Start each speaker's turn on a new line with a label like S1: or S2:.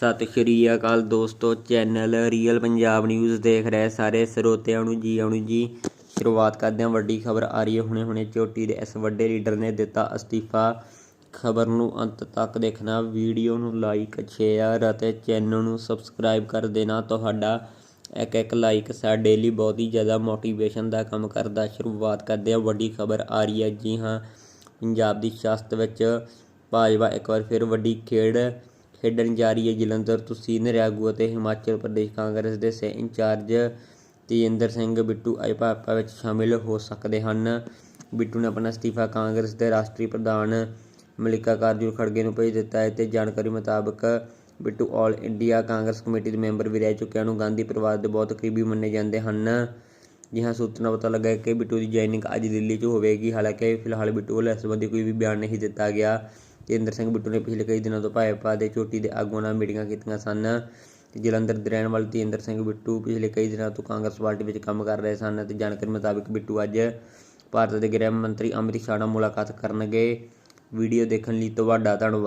S1: ਸਤਿ ਸ਼੍ਰੀ ਅਕਾਲ ਦੋਸਤੋ, channel real Punjab news ਦੇਖ ਰਹੇ ਸਾਰੇ ਸਰੋਤਿਆਂ ਨੂੰ ਜੀ, ਆਉਣੀ ਜੀ। ਸ਼ੁਰੂਆਤ ਕਰਦੇ ਹਾਂ, ਵੱਡੀ ਖਬਰ ਆ ਰਹੀ ਹੈ। ਹੁਣੇ ਹੁਣੇ ਚੋਟੀ ਦੇ ਇਸ ਵੱਡੇ ਲੀਡਰ ਨੇ ਦਿੱਤਾ ਅਸਤੀਫਾ। ਖਬਰ ਨੂੰ ਅੰਤ ਤੱਕ ਦੇਖਣਾ, ਵੀਡੀਓ ਨੂੰ ਲਾਈਕ ਸ਼ੇਅਰ ਅਤੇ ਚੈਨਲ ਨੂੰ ਸਬਸਕ੍ਰਾਈਬ ਕਰ ਦੇਣਾ। ਤੁਹਾਡਾ ਇੱਕ ਇੱਕ ਲਾਈਕ ਸਾਡੇ ਲਈ ਬਹੁਤ ਹੀ ਜ਼ਿਆਦਾ ਮੋਟੀਵੇਸ਼ਨ ਦਾ ਕੰਮ ਕਰਦਾ। ਸ਼ੁਰੂਆਤ ਕਰਦੇ ਹਾਂ, ਵੱਡੀ ਖਬਰ ਆ ਰਹੀ ਹੈ। ਜੀ ਹਾਂ, ਪੰਜਾਬ ਦੀ ਸਿਆਸਤ ਵਿੱਚ ਭਾਜਪਾ ਇੱਕ ਵਾਰ ਫਿਰ ਵੱਡੀ ਖੇਡ ਖੇਡਣ ਜਾ ਰਹੀ ਹੈ ਜਲੰਧਰ ਤੋਂ ਸੀਨੀਅਰ ਆਗੂ ਅਤੇ ਹਿਮਾਚਲ ਪ੍ਰਦੇਸ਼, ਕਾਂਗਰਸ ਦੇ ਸੇ ਇੰਚਾਰਜ ਤੇਜਿੰਦਰ ਸਿੰਘ ਬਿੱਟੂ ਅੱਜ ਭਾਜਪਾ ਵਿੱਚ ਸ਼ਾਮਿਲ ਹੋ ਸਕਦੇ ਹਨ। ਬਿੱਟੂ ਨੇ ਆਪਣਾ ਅਸਤੀਫਾ ਕਾਂਗਰਸ ਦੇ ਰਾਸ਼ਟਰੀ ਪ੍ਰਧਾਨ ਮਲਿਕਾ ਕਾਰਜੁਲ ਖੜਗੇ ਨੂੰ ਭੇਜ ਦਿੱਤਾ ਹੈ ਤੇ ਜਾਣਕਾਰੀ ਮੁਤਾਬਕ Bittu all India Congress committee ਦੇ ਮੈਂਬਰ ਵੀ ਰਹਿ ਚੁੱਕਿਆਂ ਨੂੰ ਗਾਂਧੀ ਪਰਿਵਾਰ ਦੇ ਬਹੁਤ ਕਰੀਬੀ ਮੰਨੇ ਜਾਂਦੇ ਹਨ। ਜੀ ਹਾਂ ਸੂਤਰਾਂ ਪਤਾ ਲੱਗਾ ਕਿ ਬਿੱਟੂ ਦੀ ਜੁਆਇਨਿੰਗ ਅੱਜ ਦਿੱਲੀ 'ਚ ਹੋਵੇਗੀ। ਹਾਲਾਂਕਿ ਫਿਲਹਾਲ ਬਿੱਟੂ ਵੱਲੋਂ ਇਸ ਸੰਬੰਧੀ ਕੋਈ ਵੀ ਬਿਆਨ ਨਹੀਂ ਦਿੱਤਾ ਗਿਆ। ਤੇਂਦਰ ਸਿੰਘ ਬਿੱਟੂ ਨੇ ਪਿਛਲੇ ਕਈ ਦਿਨਾਂ ਤੋਂ ਭਾਜਪਾ ਦੇ ਚੋਟੀ ਦੇ ਆਗੂਆਂ ਨਾਲ ਮੀਟਿੰਗਾਂ ਕੀਤੀਆਂ ਸਨ। ਜਲੰਧਰ ਦੇ ਰਹਿਣ ਵਾਲੇ ਤੇਂਦਰ ਸਿੰਘ ਬਿੱਟੂ ਪਿਛਲੇ ਕਈ ਦਿਨਾਂ ਤੋਂ ਕਾਂਗਰਸ ਪਾਰਟੀ ਵਿੱਚ ਕੰਮ ਕਰ ਰਹੇ ਸਨ ਤੇ ਜਾਣਕਾਰੀ ਮੁਤਾਬਕ ਬਿੱਟੂ ਅੱਜ ਭਾਰਤ ਦੇ ਗ੍ਰਹਿ ਮੰਤਰੀ ਅਮਿਤ ਸ਼ਾਹ ਨਾਲ ਮੁਲਾਕਾਤ ਕਰਨਗੇ। ਵੀਡੀਓ ਦੇਖਣ ਲਈ ਤੁਹਾਡਾ ਧੰਨਵਾਦ।